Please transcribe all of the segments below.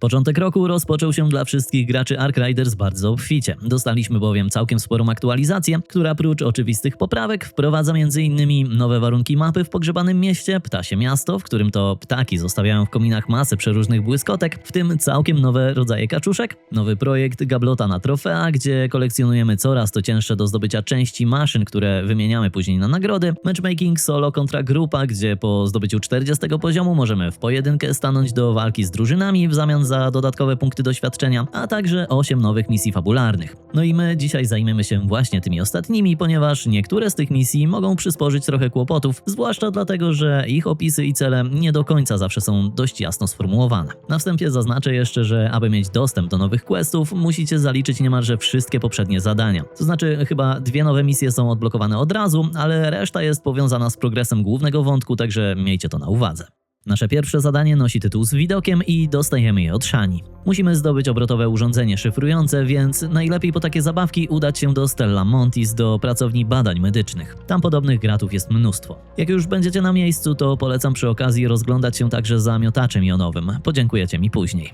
Początek roku rozpoczął się dla wszystkich graczy Ark Riders bardzo obficie. Dostaliśmy bowiem całkiem sporą aktualizację, która prócz oczywistych poprawek wprowadza m.in. nowe warunki mapy w pogrzebanym mieście, ptasie miasto, w którym to ptaki zostawiają w kominach masę przeróżnych błyskotek, w tym całkiem nowe rodzaje kaczuszek, nowy projekt Gablota na trofea, gdzie kolekcjonujemy coraz to cięższe do zdobycia części maszyn, które wymieniamy później na nagrody, matchmaking solo kontra grupa, gdzie po zdobyciu 40 poziomu możemy w pojedynkę stanąć do walki z drużynami w zamian za dodatkowe punkty doświadczenia, a także 8 nowych misji fabularnych. No i my dzisiaj zajmiemy się właśnie tymi ostatnimi, ponieważ niektóre z tych misji mogą przysporzyć trochę kłopotów, zwłaszcza dlatego, że ich opisy i cele nie do końca zawsze są dość jasno sformułowane. Na wstępie zaznaczę jeszcze, że aby mieć dostęp do nowych questów, musicie zaliczyć niemalże wszystkie poprzednie zadania. To znaczy, chyba dwie nowe misje są odblokowane od razu, ale reszta jest powiązana z progresem głównego wątku, także miejcie to na uwadze. Nasze pierwsze zadanie nosi tytuł z widokiem i dostajemy je od Shani. Musimy zdobyć obrotowe urządzenie szyfrujące, więc najlepiej po takie zabawki udać się do Stella Montis, do pracowni badań medycznych. Tam podobnych gratów jest mnóstwo. Jak już będziecie na miejscu, to polecam przy okazji rozglądać się także za miotaczem jonowym. Podziękujecie mi później.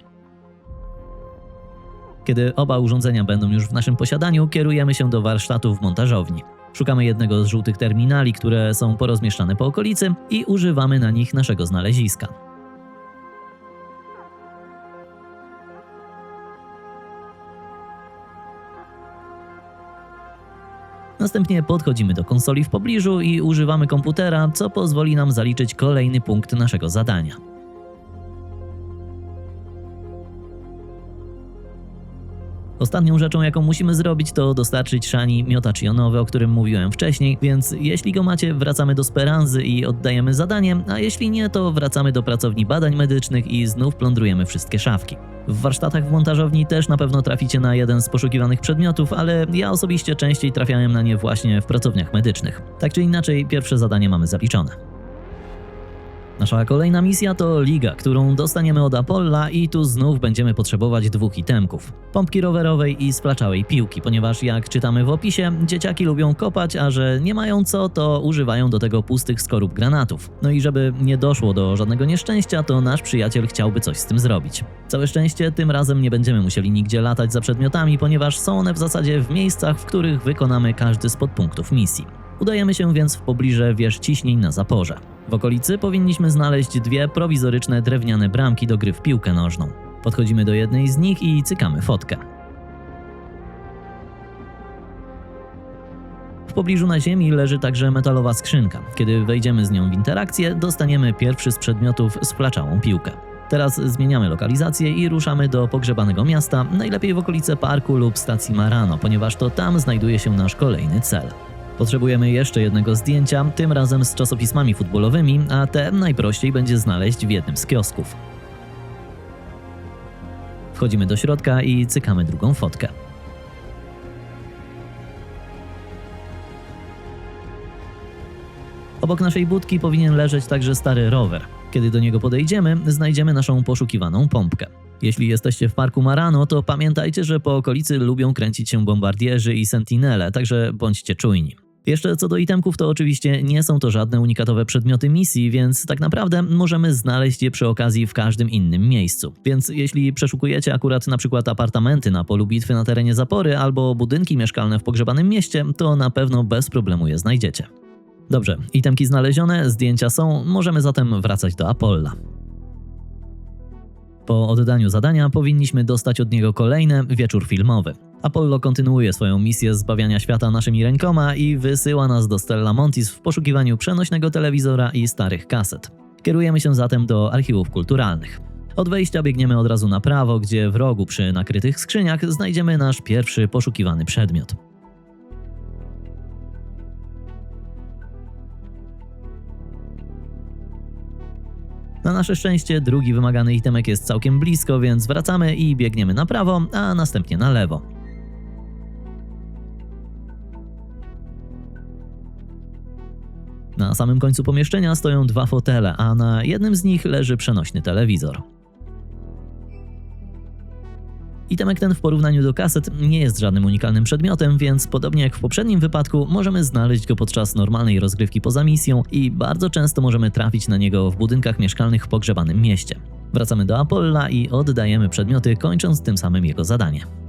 Kiedy oba urządzenia będą już w naszym posiadaniu, kierujemy się do warsztatów w montażowni. Szukamy jednego z żółtych terminali, które są porozmieszczane po okolicy i używamy na nich naszego znaleziska. Następnie podchodzimy do konsoli w pobliżu i używamy komputera, co pozwoli nam zaliczyć kolejny punkt naszego zadania. Ostatnią rzeczą, jaką musimy zrobić, to dostarczyć Shani miotacz jonowy, o którym mówiłem wcześniej, więc jeśli go macie, wracamy do Speranzy i oddajemy zadanie, a jeśli nie, to wracamy do pracowni badań medycznych i znów plądrujemy wszystkie szafki. W warsztatach w montażowni też na pewno traficie na jeden z poszukiwanych przedmiotów, ale ja osobiście częściej trafiałem na nie właśnie w pracowniach medycznych. Tak czy inaczej, pierwsze zadanie mamy zaliczone. Nasza kolejna misja to liga, którą dostaniemy od Apolla i tu znów będziemy potrzebować dwóch itemków. Pompki rowerowej i splaczałej piłki, ponieważ jak czytamy w opisie, dzieciaki lubią kopać, a że nie mają co, to używają do tego pustych skorup granatów. No i żeby nie doszło do żadnego nieszczęścia, to nasz przyjaciel chciałby coś z tym zrobić. Całe szczęście, tym razem nie będziemy musieli nigdzie latać za przedmiotami, ponieważ są one w zasadzie w miejscach, w których wykonamy każdy z podpunktów misji. Udajemy się więc w pobliże wież ciśnień na zaporze. W okolicy powinniśmy znaleźć dwie prowizoryczne drewniane bramki do gry w piłkę nożną. Podchodzimy do jednej z nich i cykamy fotkę. W pobliżu na ziemi leży także metalowa skrzynka. Kiedy wejdziemy z nią w interakcję, dostaniemy pierwszy z przedmiotów splaczałą piłkę. Teraz zmieniamy lokalizację i ruszamy do pogrzebanego miasta, najlepiej w okolice parku lub stacji Marano, ponieważ to tam znajduje się nasz kolejny cel. Potrzebujemy jeszcze jednego zdjęcia, tym razem z czasopismami futbolowymi, a te najprościej będzie znaleźć w jednym z kiosków. Wchodzimy do środka i cykamy drugą fotkę. Obok naszej budki powinien leżeć także stary rower. Kiedy do niego podejdziemy, znajdziemy naszą poszukiwaną pompkę. Jeśli jesteście w parku Marano, to pamiętajcie, że po okolicy lubią kręcić się bombardierzy i sentinele, także bądźcie czujni. Jeszcze co do itemków, to oczywiście nie są to żadne unikatowe przedmioty misji, więc tak naprawdę możemy znaleźć je przy okazji w każdym innym miejscu. Więc jeśli przeszukujecie akurat na przykład apartamenty na polu bitwy na terenie Zapory albo budynki mieszkalne w pogrzebanym mieście, to na pewno bez problemu je znajdziecie. Dobrze, itemki znalezione, zdjęcia są, możemy zatem wracać do Apolla. Po oddaniu zadania powinniśmy dostać od niego kolejne wieczór filmowy. Apollo kontynuuje swoją misję zbawiania świata naszymi rękoma i wysyła nas do Stella Montis w poszukiwaniu przenośnego telewizora i starych kaset. Kierujemy się zatem do archiwów kulturalnych. Od wejścia biegniemy od razu na prawo, gdzie w rogu przy nakrytych skrzyniach znajdziemy nasz pierwszy poszukiwany przedmiot. Na nasze szczęście drugi wymagany itemek jest całkiem blisko, więc wracamy i biegniemy na prawo, a następnie na lewo. Na samym końcu pomieszczenia stoją dwa fotele, a na jednym z nich leży przenośny telewizor. Itemek ten w porównaniu do kaset nie jest żadnym unikalnym przedmiotem, więc podobnie jak w poprzednim wypadku możemy znaleźć go podczas normalnej rozgrywki poza misją i bardzo często możemy trafić na niego w budynkach mieszkalnych w pogrzebanym mieście. Wracamy do Apolla i oddajemy przedmioty, kończąc tym samym jego zadanie.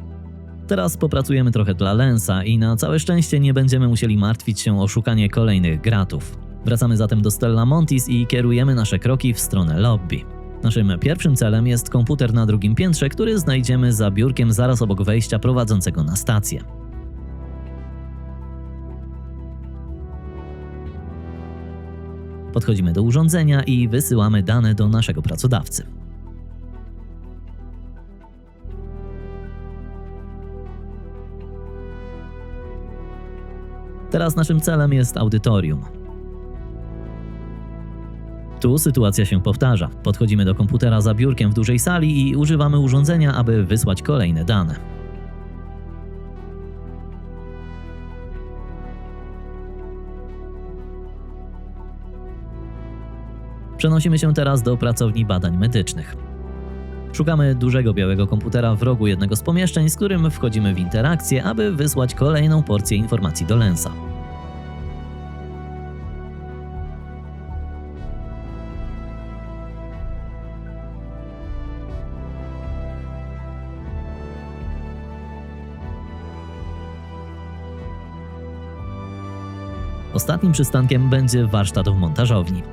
Teraz popracujemy trochę dla Lensa i na całe szczęście nie będziemy musieli martwić się o szukanie kolejnych gratów. Wracamy zatem do Stella Montis i kierujemy nasze kroki w stronę lobby. Naszym pierwszym celem jest komputer na drugim piętrze, który znajdziemy za biurkiem zaraz obok wejścia prowadzącego na stację. Podchodzimy do urządzenia i wysyłamy dane do naszego pracodawcy. Teraz naszym celem jest audytorium. Tu sytuacja się powtarza. Podchodzimy do komputera za biurkiem w dużej sali i używamy urządzenia, aby wysłać kolejne dane. Przenosimy się teraz do pracowni badań medycznych. Szukamy dużego białego komputera w rogu jednego z pomieszczeń, z którym wchodzimy w interakcję, aby wysłać kolejną porcję informacji do Lensa. Ostatnim przystankiem będzie warsztat w montażowni.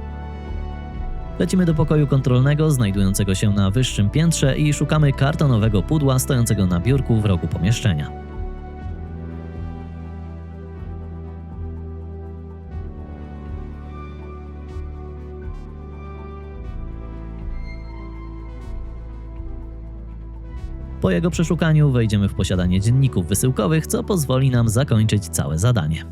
Lecimy do pokoju kontrolnego znajdującego się na wyższym piętrze i szukamy kartonowego pudła stojącego na biurku w rogu pomieszczenia. Po jego przeszukaniu wejdziemy w posiadanie dzienników wysyłkowych, co pozwoli nam zakończyć całe zadanie.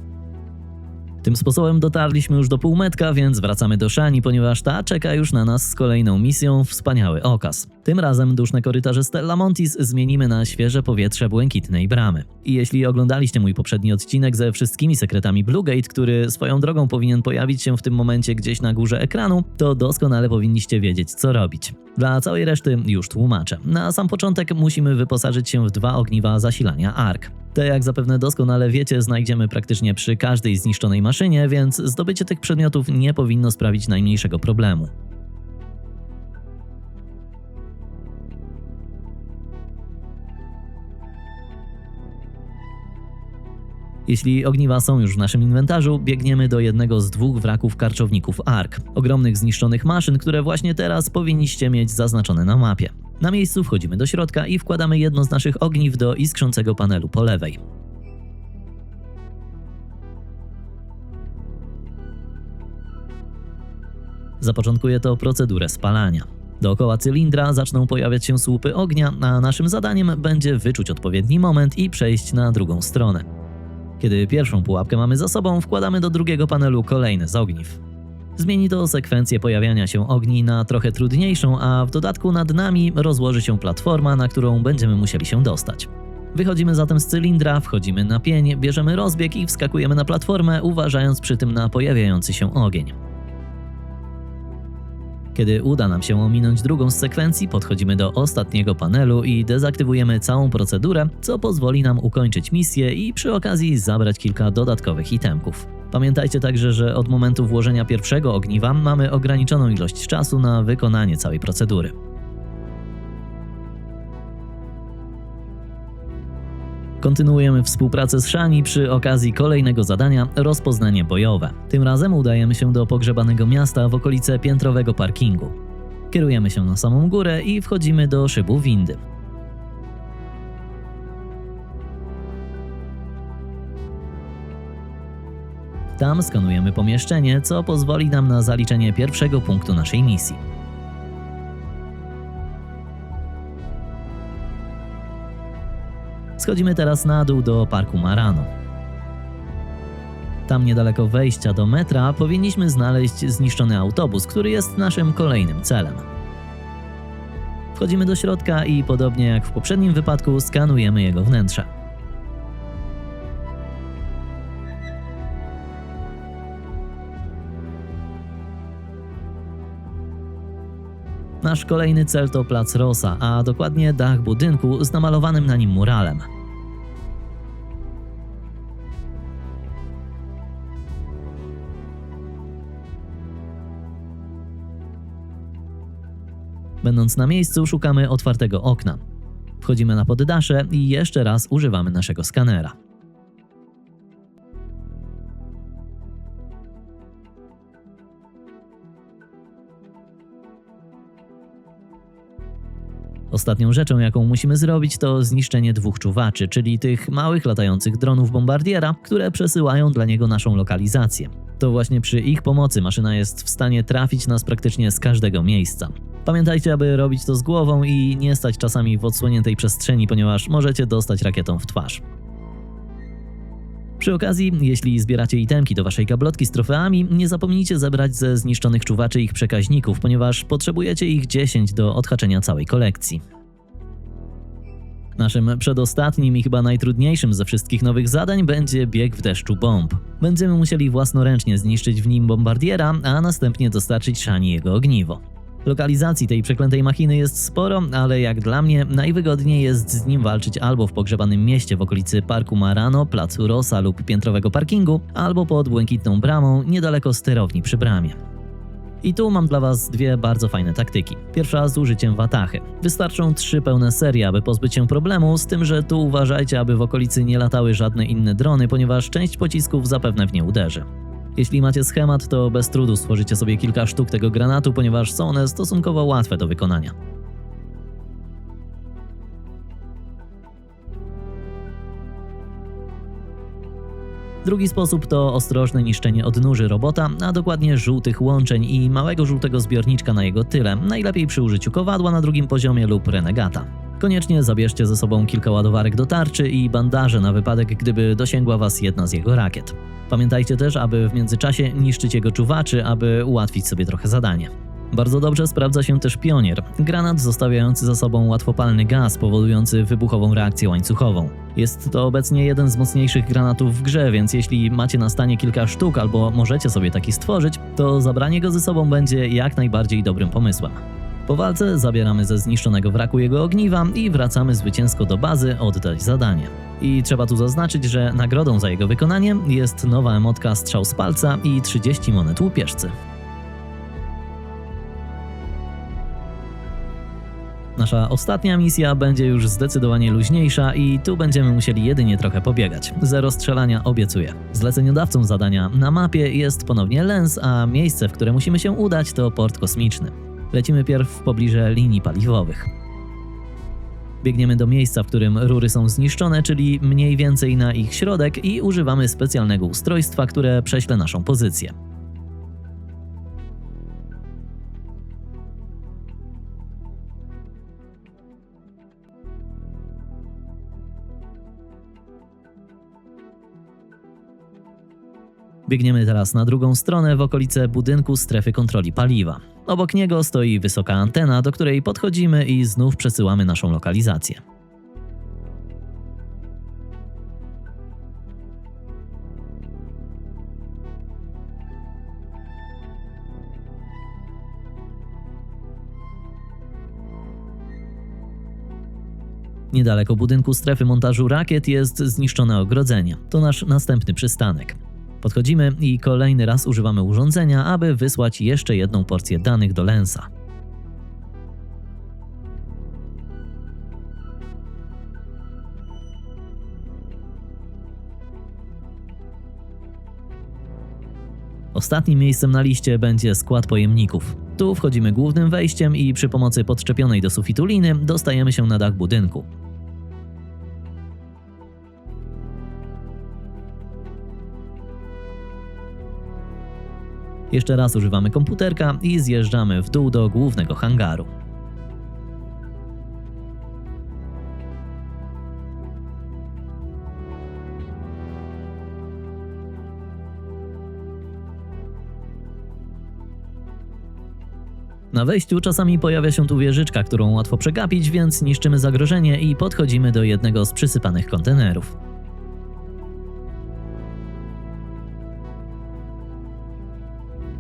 Tym sposobem dotarliśmy już do półmetka, więc wracamy do Szani, ponieważ ta czeka już na nas z kolejną misją Wspaniały Okaz. Tym razem duszne korytarze Stella Montis zmienimy na świeże powietrze błękitnej bramy. I jeśli oglądaliście mój poprzedni odcinek ze wszystkimi sekretami Bluegate, który swoją drogą powinien pojawić się w tym momencie gdzieś na górze ekranu, to doskonale powinniście wiedzieć, co robić. Dla całej reszty już tłumaczę. Na sam początek musimy wyposażyć się w dwa ogniwa zasilania ARK. Te, jak zapewne doskonale wiecie, znajdziemy praktycznie przy każdej zniszczonej maszynie, więc zdobycie tych przedmiotów nie powinno sprawić najmniejszego problemu. Jeśli ogniwa są już w naszym inwentarzu, biegniemy do jednego z dwóch wraków karczowników ARK, ogromnych zniszczonych maszyn, które właśnie teraz powinniście mieć zaznaczone na mapie. Na miejscu wchodzimy do środka i wkładamy jedno z naszych ogniw do iskrzącego panelu po lewej. Zapoczątkuje to procedurę spalania. Dookoła cylindra zaczną pojawiać się słupy ognia, a naszym zadaniem będzie wyczuć odpowiedni moment i przejść na drugą stronę. Kiedy pierwszą pułapkę mamy za sobą, wkładamy do drugiego panelu kolejne z ogniw. Zmieni to sekwencję pojawiania się ogni na trochę trudniejszą, a w dodatku nad nami rozłoży się platforma, na którą będziemy musieli się dostać. Wychodzimy zatem z cylindra, wchodzimy na pień, bierzemy rozbieg i wskakujemy na platformę, uważając przy tym na pojawiający się ogień. Kiedy uda nam się ominąć drugą z sekwencji, podchodzimy do ostatniego panelu i dezaktywujemy całą procedurę, co pozwoli nam ukończyć misję i przy okazji zabrać kilka dodatkowych itemków. Pamiętajcie także, że od momentu włożenia pierwszego ogniwa mamy ograniczoną ilość czasu na wykonanie całej procedury. Kontynuujemy współpracę z Shani przy okazji kolejnego zadania rozpoznanie bojowe. Tym razem udajemy się do pogrzebanego miasta w okolice piętrowego parkingu. Kierujemy się na samą górę i wchodzimy do szybu windy. Tam skanujemy pomieszczenie, co pozwoli nam na zaliczenie pierwszego punktu naszej misji. Schodzimy teraz na dół do parku Marano. Tam niedaleko wejścia do metra powinniśmy znaleźć zniszczony autobus, który jest naszym kolejnym celem. Wchodzimy do środka i podobnie jak w poprzednim wypadku skanujemy jego wnętrze. Nasz kolejny cel to plac Rosa, a dokładnie dach budynku z namalowanym na nim muralem. Będąc na miejscu, szukamy otwartego okna. Wchodzimy na poddasze i jeszcze raz używamy naszego skanera. Ostatnią rzeczą, jaką musimy zrobić, to zniszczenie dwóch czuwaczy, czyli tych małych latających dronów bombardiera, które przesyłają dla niego naszą lokalizację. To właśnie przy ich pomocy maszyna jest w stanie trafić nas praktycznie z każdego miejsca. Pamiętajcie, aby robić to z głową i nie stać czasami w odsłoniętej przestrzeni, ponieważ możecie dostać rakietą w twarz. Przy okazji, jeśli zbieracie itemki do waszej gablotki z trofeami, nie zapomnijcie zebrać ze zniszczonych czuwaczy ich przekaźników, ponieważ potrzebujecie ich 10 do odhaczenia całej kolekcji. Naszym przedostatnim i chyba najtrudniejszym ze wszystkich nowych zadań będzie bieg w deszczu bomb. Będziemy musieli własnoręcznie zniszczyć w nim bombardiera, a następnie dostarczyć Shani jego ogniwo. Lokalizacji tej przeklętej machiny jest sporo, ale jak dla mnie najwygodniej jest z nim walczyć albo w pogrzebanym mieście w okolicy Parku Marano, Placu Rosa lub piętrowego parkingu, albo pod Błękitną Bramą niedaleko sterowni przy bramie. I tu mam dla Was dwie bardzo fajne taktyki. Pierwsza z użyciem watachy. Wystarczą trzy pełne serie, aby pozbyć się problemu, z tym, że tu uważajcie, aby w okolicy nie latały żadne inne drony, ponieważ część pocisków zapewne w nie uderzy. Jeśli macie schemat, to bez trudu stworzycie sobie kilka sztuk tego granatu, ponieważ są one stosunkowo łatwe do wykonania. Drugi sposób to ostrożne niszczenie odnóży robota, a dokładnie żółtych łączeń i małego żółtego zbiorniczka na jego tyle, najlepiej przy użyciu kowadła na drugim poziomie lub renegata. Koniecznie zabierzcie ze sobą kilka ładowarek do tarczy i bandaże na wypadek, gdyby dosięgła was jedna z jego rakiet. Pamiętajcie też, aby w międzyczasie niszczyć jego czuwaczy, aby ułatwić sobie trochę zadanie. Bardzo dobrze sprawdza się też pionier, granat zostawiający za sobą łatwopalny gaz powodujący wybuchową reakcję łańcuchową. Jest to obecnie jeden z mocniejszych granatów w grze, więc jeśli macie na stanie kilka sztuk albo możecie sobie taki stworzyć, to zabranie go ze sobą będzie jak najbardziej dobrym pomysłem. Po walce zabieramy ze zniszczonego wraku jego ogniwa i wracamy zwycięsko do bazy oddać zadanie. I trzeba tu zaznaczyć, że nagrodą za jego wykonanie jest nowa emotka strzał z palca i 30 monet łupieżcy. Nasza ostatnia misja będzie już zdecydowanie luźniejsza i tu będziemy musieli jedynie trochę pobiegać. Zero strzelania obiecuję. Zleceniodawcą zadania na mapie jest ponownie Lens, a miejsce, w które musimy się udać to port kosmiczny. Lecimy pierw w pobliże linii paliwowych. Biegniemy do miejsca, w którym rury są zniszczone, czyli mniej więcej na ich środek i używamy specjalnego ustrojstwa, które prześle naszą pozycję. Biegniemy teraz na drugą stronę w okolice budynku strefy kontroli paliwa. Obok niego stoi wysoka antena, do której podchodzimy i znów przesyłamy naszą lokalizację. Niedaleko budynku strefy montażu rakiet jest zniszczone ogrodzenie. To nasz następny przystanek. Podchodzimy i kolejny raz używamy urządzenia, aby wysłać jeszcze jedną porcję danych do Lensa. Ostatnim miejscem na liście będzie skład pojemników. Tu wchodzimy głównym wejściem i przy pomocy podczepionej do sufitu liny dostajemy się na dach budynku. Jeszcze raz używamy komputerka i zjeżdżamy w dół do głównego hangaru. Na wejściu czasami pojawia się tu wieżyczka, którą łatwo przegapić, więc niszczymy zagrożenie i podchodzimy do jednego z przysypanych kontenerów.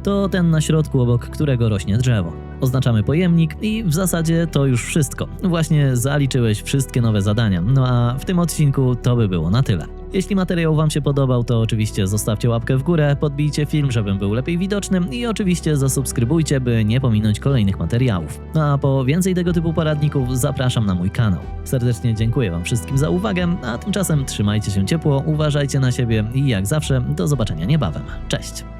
To ten na środku, obok którego rośnie drzewo. Oznaczamy pojemnik i w zasadzie to już wszystko. Właśnie zaliczyłeś wszystkie nowe zadania. No a w tym odcinku to by było na tyle. Jeśli materiał Wam się podobał, to oczywiście zostawcie łapkę w górę, podbijcie film, żebym był lepiej widoczny i oczywiście zasubskrybujcie, by nie pominąć kolejnych materiałów. No a po więcej tego typu poradników zapraszam na mój kanał. Serdecznie dziękuję Wam wszystkim za uwagę, a tymczasem trzymajcie się ciepło, uważajcie na siebie i jak zawsze do zobaczenia niebawem. Cześć!